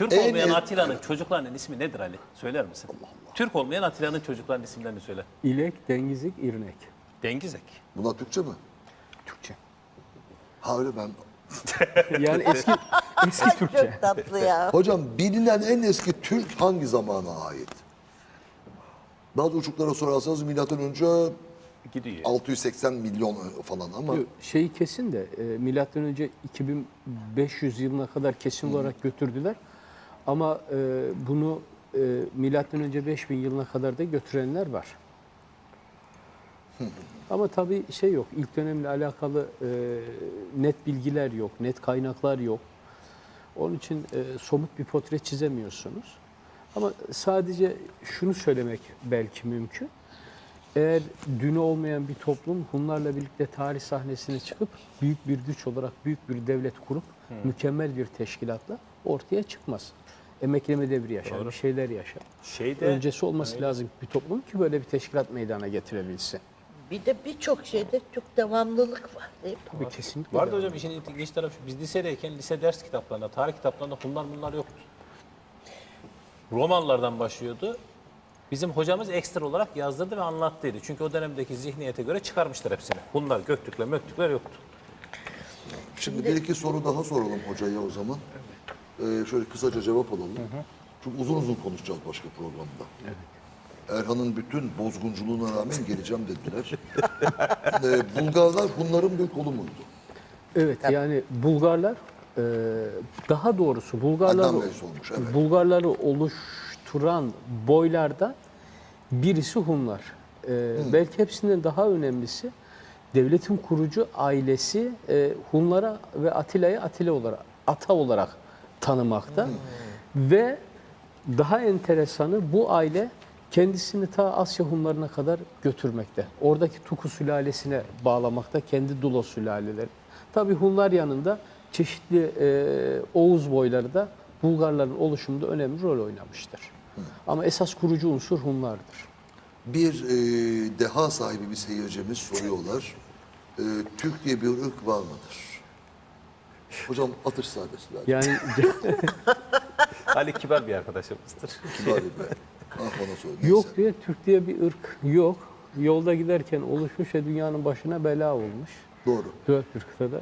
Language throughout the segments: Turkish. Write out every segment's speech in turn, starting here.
Türk En- olmayan en- Atilla'nın çocuklarının ismi nedir Ali? Söyler misin? Türk olmayan Atilla'nın çocuklarının isimlerini söyle. İlek, dengizlik, irnek. Dengizek. Bunlar Türkçe mi? Türkçe. Ha öyle ben. Yani eski eski Türkçe. Çok tatlı ya. Hocam bilinen en eski Türk hangi zamana ait? Bazı uçuklara sorarsanız milattan önce Gidiyor. 680 milyon falan ama Şeyi kesin de e, milattan önce 2500 yılına kadar kesin olarak götürdüler. Ama e, bunu e, milattan önce 5000 yılına kadar da götürenler var. Ama tabii şey yok. ilk dönemle alakalı e, net bilgiler yok, net kaynaklar yok. Onun için e, somut bir portre çizemiyorsunuz. Ama sadece şunu söylemek belki mümkün. Eğer dünü olmayan bir toplum Hunlarla birlikte tarih sahnesine çıkıp büyük bir güç olarak büyük bir devlet kurup mükemmel bir teşkilatla ortaya çıkmaz. Emekleme devri yaşar, bir şeyler yaşar. Şeyde Öncesi olması lazım bir toplum ki böyle bir teşkilat meydana getirebilsin. Bir de birçok şeyde çok devamlılık var değil mi? Tabii kesinlikle. vardı hocam işin ilginç tarafı şu. Biz lisedeyken lise ders kitaplarında, tarih kitaplarında bunlar bunlar yoktu. Romanlardan başlıyordu. Bizim hocamız ekstra olarak yazdırdı ve anlattıydı. Çünkü o dönemdeki zihniyete göre çıkarmışlar hepsini. Bunlar Göktürkler, Möktürkler yoktu. şimdi bir iki soru daha soralım hocaya o zaman. Ee, şöyle kısaca cevap alalım. Çünkü uzun uzun konuşacağız başka programda. Erhan'ın bütün bozgunculuğuna rağmen geleceğim dediler. ee, Bulgarlar bunların bir kolu muydu? Evet yani Bulgarlar e, daha doğrusu Bulgarlar Adnan Bey sormuş, evet. Bulgarları oluşturan boylardan birisi Hunlar. E, belki hepsinden daha önemlisi devletin kurucu ailesi e, Hunlara ve Atilla'yı Atilla olarak ata olarak tanımakta ve daha enteresanı bu aile kendisini ta Asya Hunlarına kadar götürmekte. Oradaki Tuku sülalesine bağlamakta kendi Dulo sülaleleri. Tabi Hunlar yanında çeşitli e, Oğuz boyları da Bulgarların oluşumunda önemli rol oynamıştır. Ama esas kurucu unsur Hunlardır. Bir e, deha sahibi bir seyircimiz soruyorlar. E, Türk diye bir ırk var mıdır? Hocam atış serbest ver. Yani Ali kibar bir arkadaşımızdır. Kibar bir. Ah bana söyle. neyse. yok diye Türk diye bir ırk yok. Yolda giderken oluşmuş ve dünyanın başına bela olmuş. Doğru. Dört bir kıtada.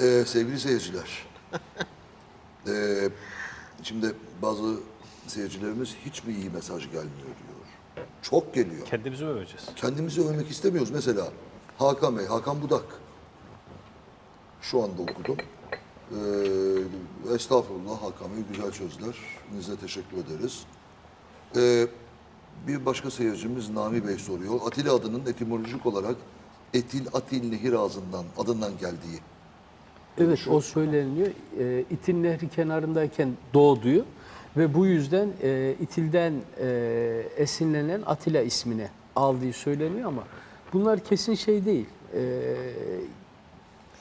Ee, sevgili seyirciler. ee, şimdi bazı seyircilerimiz hiç mi iyi mesaj gelmiyor diyor. Çok geliyor. Kendimizi öveceğiz. Kendimizi övmek istemiyoruz. Mesela Hakan Bey, Hakan Budak. Şu anda okudum. Ee, estağfurullah Hakan güzel sözler. Size teşekkür ederiz. Ee, bir başka seyircimiz Nami Bey soruyor. Atilla adının etimolojik olarak Etil Atil Nehir ağzından adından geldiği. Evet o söyleniyor. E, İtil Nehri kenarındayken doğduğu ve bu yüzden e, İtil'den e, esinlenen Atilla ismini aldığı söyleniyor ama bunlar kesin şey değil. E,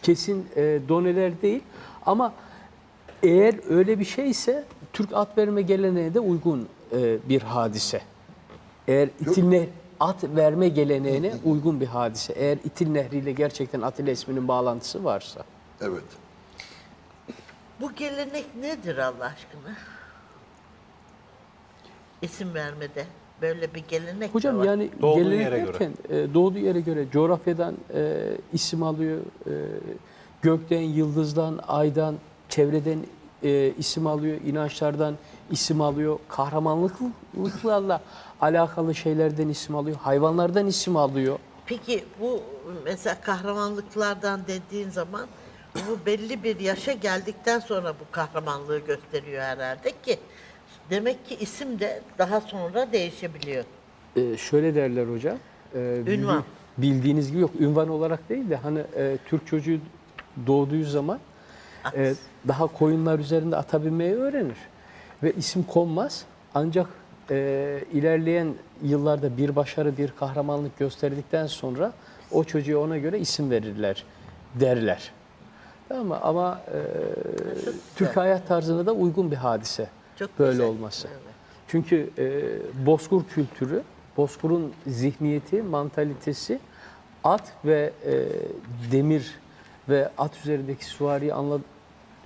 kesin e, doneler değil ama eğer öyle bir şeyse Türk at verme geleneğe de uygun e, bir hadise. Eğer İtil Nehri at verme geleneğine uygun bir hadise. Eğer İtil Nehri ile gerçekten Atilla isminin bağlantısı varsa. Evet. Bu gelenek nedir Allah aşkına? İsim vermede böyle bir gelenek de Hocam var. yani Doğduğu gelenek yere derken e, doğduğu yere göre coğrafyadan e, isim alıyor. E, gökten, yıldızdan, aydan, çevreden e, isim alıyor. inançlardan isim alıyor. Kahramanlıklarla alakalı şeylerden isim alıyor. Hayvanlardan isim alıyor. Peki bu mesela kahramanlıklardan dediğin zaman bu belli bir yaşa geldikten sonra bu kahramanlığı gösteriyor herhalde ki demek ki isim de daha sonra değişebiliyor. E, şöyle derler hocam. e, Ünvan. bildi- Bildiğiniz gibi yok ünvan olarak değil de hani e, Türk çocuğu doğduğu zaman e, daha koyunlar üzerinde ata binmeyi öğrenir. Ve isim konmaz ancak e, ilerleyen yıllarda bir başarı, bir kahramanlık gösterdikten sonra o çocuğa ona göre isim verirler derler. Tamam mı? Ama e, Türk hayat tarzına da uygun bir hadise Çok böyle güzel. olması. Çünkü e, Bozkur kültürü, Bozkur'un zihniyeti, mantalitesi at ve e, demir ve at üzerindeki süvariyi anla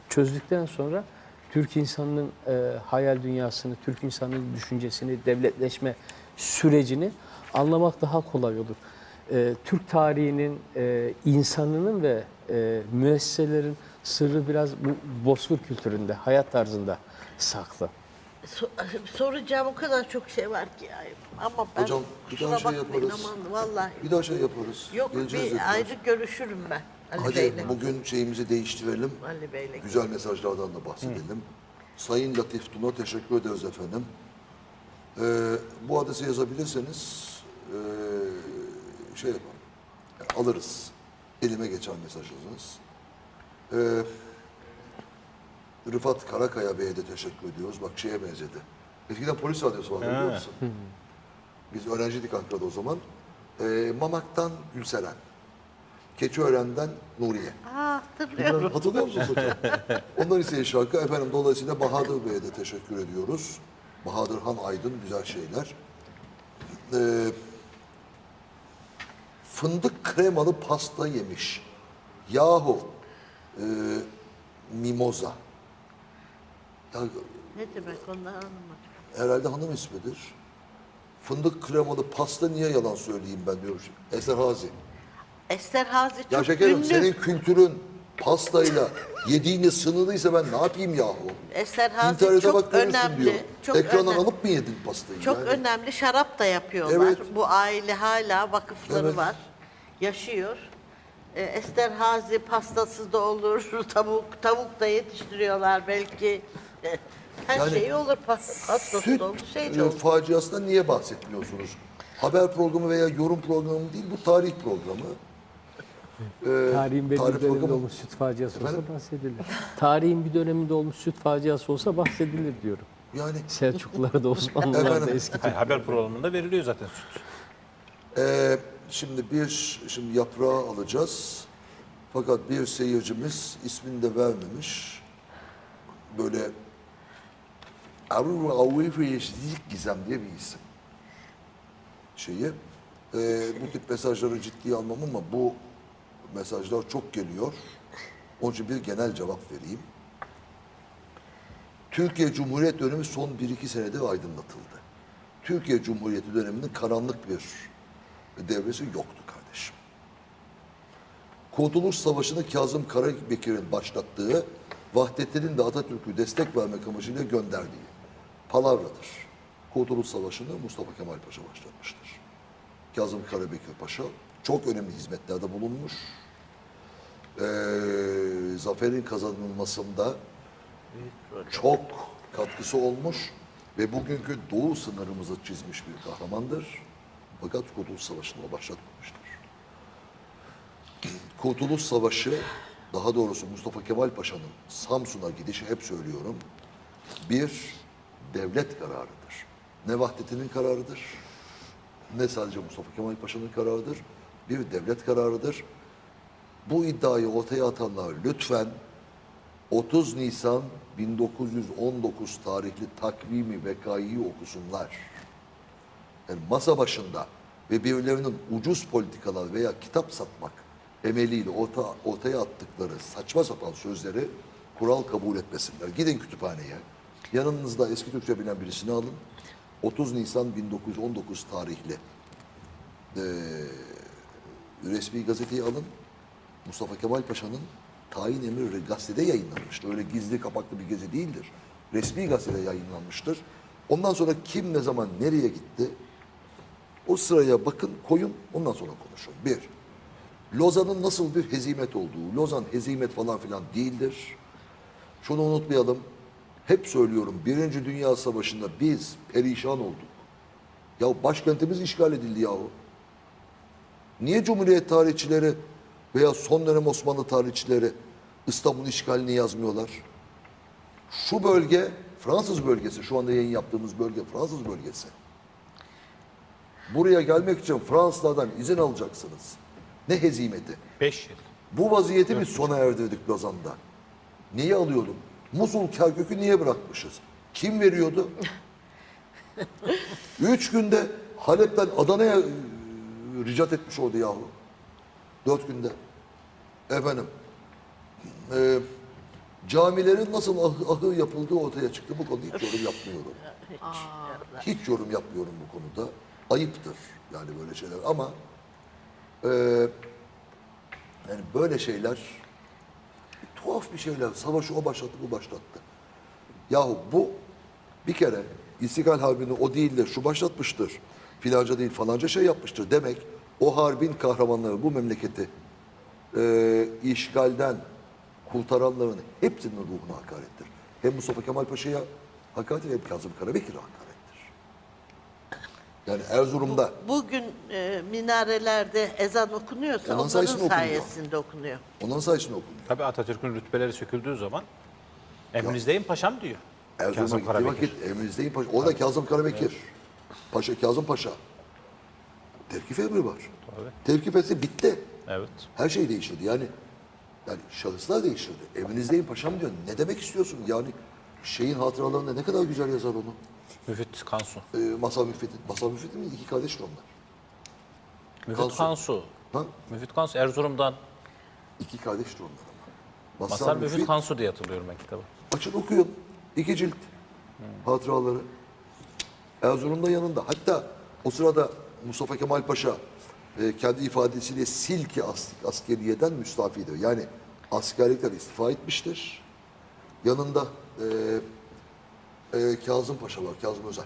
çözdükten sonra Türk insanının e, hayal dünyasını, Türk insanının düşüncesini, devletleşme sürecini anlamak daha kolay olur. E, Türk tarihinin, e, insanının ve e, müesseselerin sırrı biraz bu Bozkır kültüründe, hayat tarzında saklı. So- soracağım o kadar çok şey var ki ya. Ama ben Hocam, bir daha şey yaparız. aman vallahi. Bir daha şey yaparız. Yok Geleceğiz bir dediler. ayrı görüşürüm ben Ali Hacı Bey'le. bugün şeyimizi değiştirelim. Ali Bey'le. Güzel mesajlardan da bahsedelim. Sayın Latif Tuna teşekkür ederiz efendim. Ee, bu adrese yazabilirseniz ee, şey yapalım. Alırız. Elime geçen mesajınız. Ee, Rıfat Karakaya Bey'e de teşekkür ediyoruz. Bak şeye benzedi. Eskiden polis radyosu vardı biliyor musun? Biz öğrenciydik Ankara'da o zaman. Ee, Mamak'tan Gülseren. Keçiören'den Nuriye. Aa hatırlıyorum. Hatırlıyor musunuz hocam? Ondan ise şarkı. Efendim dolayısıyla Bahadır Bey'e de teşekkür ediyoruz. Bahadır Han Aydın güzel şeyler. Ee, fındık kremalı pasta yemiş. Yahu e, mimoza. Ya, ne demek ondan anlamadım. herhalde hanım ismidir. Fındık kremalı pasta niye yalan söyleyeyim ben şimdi. Eser Hazi. Ester Hazi çok Ya şekerim ünlü. senin kültürün pastayla yediğine sınırlıysa ben ne yapayım yahu? Ester Hazi İnternete çok bak görürsün önemli. diyor. Çok Ekrandan önemli. alıp mı yedin pastayı? Çok yani? önemli şarap da yapıyorlar. Evet. Bu aile hala vakıfları Evet. var. Yaşıyor. Ee, Ester Hazi pastası da olur, tavuk tavuk da yetiştiriyorlar belki. Ee, Her Yani şey olur, pas- pastası Süt da olur, şey e, de olur. faciasından niye bahsetmiyorsunuz? Haber programı veya yorum programı değil, bu tarih programı. Ee, Tarihin belli tarih bir döneminde programı- olmuş süt faciası olsa Efendim? bahsedilir. Tarihin bir döneminde olmuş süt faciası olsa bahsedilir diyorum. Yani Selçuklular da Osmanlılar da eski Hayır, haber programında veriliyor zaten süt. e, şimdi bir şimdi yaprağı alacağız. Fakat bir seyircimiz ismini de vermemiş. Böyle Avrupa Avrupa Yeşillik Gizem diye bir isim. Şeyi. e, bu tip mesajları ciddiye almam ama bu mesajlar çok geliyor. Onun için bir genel cevap vereyim. Türkiye Cumhuriyet dönemi son 1-2 senede aydınlatıldı. Türkiye Cumhuriyeti döneminin karanlık bir devresi yoktu kardeşim. Kurtuluş Savaşı'nı Kazım Karabekir'in başlattığı, Vahdettin'in de Atatürk'ü destek vermek amacıyla gönderdiği palavradır. Kurtuluş Savaşı'nı Mustafa Kemal Paşa başlatmıştır. Kazım Karabekir Paşa çok önemli hizmetlerde bulunmuş. Ee, zaferin kazanılmasında çok katkısı olmuş ve bugünkü doğu sınırımızı çizmiş bir kahramandır. Fakat Kurtuluş Savaşı'nı o başlatmamıştır. Kurtuluş Savaşı, daha doğrusu Mustafa Kemal Paşa'nın Samsun'a gidişi hep söylüyorum, bir devlet kararıdır. Ne Vahdettin'in kararıdır, ne sadece Mustafa Kemal Paşa'nın kararıdır, bir devlet kararıdır. Bu iddiayı ortaya atanlar lütfen 30 Nisan 1919 tarihli takvimi vekayı okusunlar. Yani masa başında ve birilerinin ucuz politikalar veya kitap satmak emeliyle orta, ortaya attıkları saçma sapan sözleri kural kabul etmesinler. Gidin kütüphaneye. Yanınızda eski Türkçe bilen birisini alın. 30 Nisan 1919 tarihli eee, resmi gazeteyi alın. Mustafa Kemal Paşa'nın tayin emri gazetede yayınlanmıştır. Öyle gizli kapaklı bir gezi değildir. Resmi gazetede yayınlanmıştır. Ondan sonra kim ne zaman nereye gitti o sıraya bakın koyun ondan sonra konuşun. Bir, Lozan'ın nasıl bir hezimet olduğu, Lozan hezimet falan filan değildir. Şunu unutmayalım. Hep söylüyorum Birinci Dünya Savaşı'nda biz perişan olduk. Ya başkentimiz işgal edildi yahu. Niye Cumhuriyet tarihçileri veya son dönem Osmanlı tarihçileri İstanbul işgalini yazmıyorlar? Şu bölge Fransız bölgesi, şu anda yayın yaptığımız bölge Fransız bölgesi. Buraya gelmek için Fransızlardan izin alacaksınız. Ne hezimeti. 5 yıl. Bu vaziyeti biz sona erdirdik Lozan'da. Niye alıyorduk? Musul Kerkük'ü niye bırakmışız? Kim veriyordu? Üç günde Halep'ten Adana'ya e, ricat etmiş oldu yahu. Dört günde. Efendim. e, Camilerin nasıl ah- ahı yapıldığı ortaya çıktı. Bu konuda hiç yorum yapmıyorum. Hiç yorum yapmıyorum bu konuda. Ayıptır yani böyle şeyler ama eee, yani böyle şeyler tuhaf bir şeyler. Savaşı o başlattı, bu başlattı. Yahu bu bir kere İstiklal Harbi'ni o değil de şu başlatmıştır. Filanca değil falanca şey yapmıştır. Demek o harbin kahramanları bu memleketi eee işgalden kurtaranların hepsinin ruhuna hakarettir. Hem Mustafa Kemal Paşa'ya hakarettir hem Kazım Karabekir'e hakarettir. Yani Erzurum'da Bugün e, minarelerde ezan okunuyorsa Onların onların sayesinde okunuyor. sayesinde okunuyor. onların sayesinde okunuyor. Tabii Atatürk'ün rütbeleri söküldüğü zaman emrinizdeyim paşam diyor. Erzurum'a Kazım gittiği Karabekir. vakit Emrinizdeyim Paşa. Orada Kazım Karabekir. Paşa Kazım Paşa. Tevkif emri var. Tabii. Tevkif etsi bitti. Evet. Her şey değiştirdi. Yani yani şahıslar değiştirdi. Emrinizdeyim paşam diyor. Ne demek istiyorsun? Yani şeyin hatıralarında ne kadar güzel yazar onu. Müfit Kansu. Ee, Masal Müfit'in. Masal Müfit'in iki kardeştir onlar. Müfit Kansu. Kansu. Ha? Müfit Kansu Erzurum'dan. İki kardeştir onlar ama. Masar Müfit Kansu diye hatırlıyorum ben kitabı. Açın okuyun. İki cilt. Hatıraları. Erzurum'da yanında. Hatta o sırada Mustafa Kemal Paşa e, kendi ifadesiyle Silki as- askeriyeden müstafidir. Yani askerlikten istifa etmiştir. Yanında e, e, Kazım Paşa var, Kazım Özel.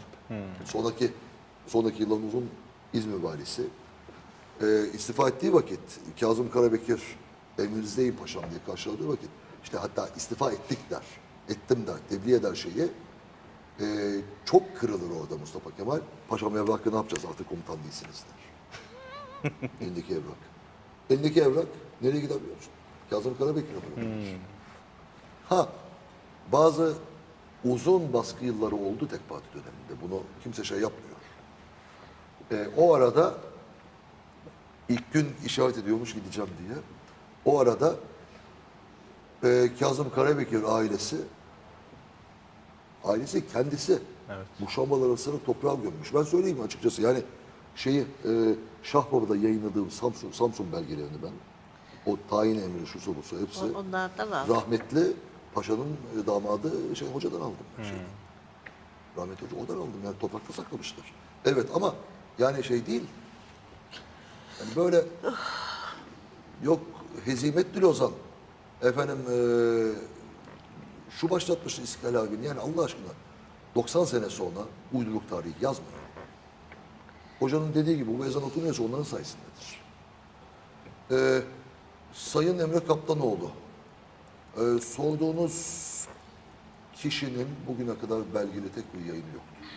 Sonraki sonraki yılların uzun İzmir valisi. E, istifa ettiği vakit Kazım Karabekir emrinizdeyim paşam diye karşıladığı vakit işte hatta istifa ettik der. Ettim der, tebliğ eder şeyi. E, çok kırılır orada Mustafa Kemal. Paşam evrakı ne yapacağız artık komutan değilsiniz der. Elindeki evrak. Elindeki evrak nereye gider biliyor musun? Kazım Karabekir'e bırakılmış. Ha bazı uzun baskı yılları oldu tek parti döneminde. Bunu kimse şey yapmıyor. E, o arada ilk gün işaret ediyormuş gideceğim diye. O arada e, Kazım Karabekir ailesi ailesi kendisi muşambalar sırrı toprağa gömmüş. Ben söyleyeyim açıkçası yani şeyi e, Şahbaba'da yayınladığım Samsun Samsun belgelerini ben o tayin emri şu sorusu hepsi O- Onlardan al. rahmetli paşanın e, damadı şey hocadan aldım. ben şeyden. Rahmetli hoca oradan aldım yani toprakta saklamışlar. Evet ama yani şey değil. Yani böyle yok hezimetli Lozan efendim e, şu başlatmıştı İstiklal abini yani Allah aşkına 90 sene sonra uyduruk tarihi yazmıyor. Hocanın dediği gibi bu ezan okunuyorsa onların sayesindedir. E, Sayın Emre Kaptanoğlu ee, sorduğunuz kişinin bugüne kadar belgeli tek bir yayını yoktur.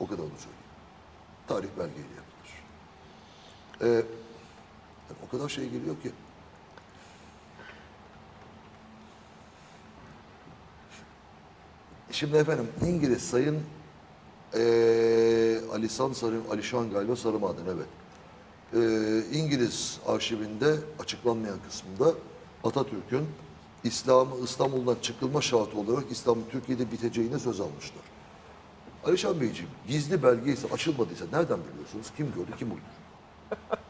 O kadar onu söyleyeyim. Tarih belgeyle yapılır. Ee, yani o kadar şey geliyor ki. Şimdi efendim İngiliz Sayın ee, Alisan Sarı, Alişan galiba Sarımaden evet. Ee, İngiliz arşivinde açıklanmayan kısmında Atatürk'ün İslam'ı İstanbul'dan çıkılma şartı olarak İslam'ın Türkiye'de biteceğine söz almışlar. Alişan Beyciğim gizli belge ise açılmadıysa nereden biliyorsunuz? Kim gördü, kim uydurdu?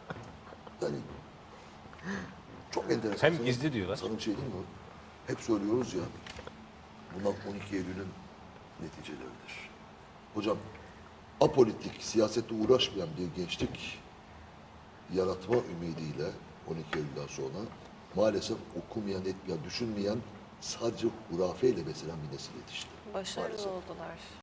Yani çok enteresan. Hem gizli diyorlar. Bir şey diyeyim mi? Hep söylüyoruz ya. Bunlar 12 Eylül'ün neticeleridir. Hocam apolitik, siyasette uğraşmayan bir gençlik yaratma ümidiyle 12 Eylül'den sonra maalesef okumayan, etmeyen, düşünmeyen sadece hurafeyle beslenen bir nesil yetişti. Başarılı Maalesef. oldular.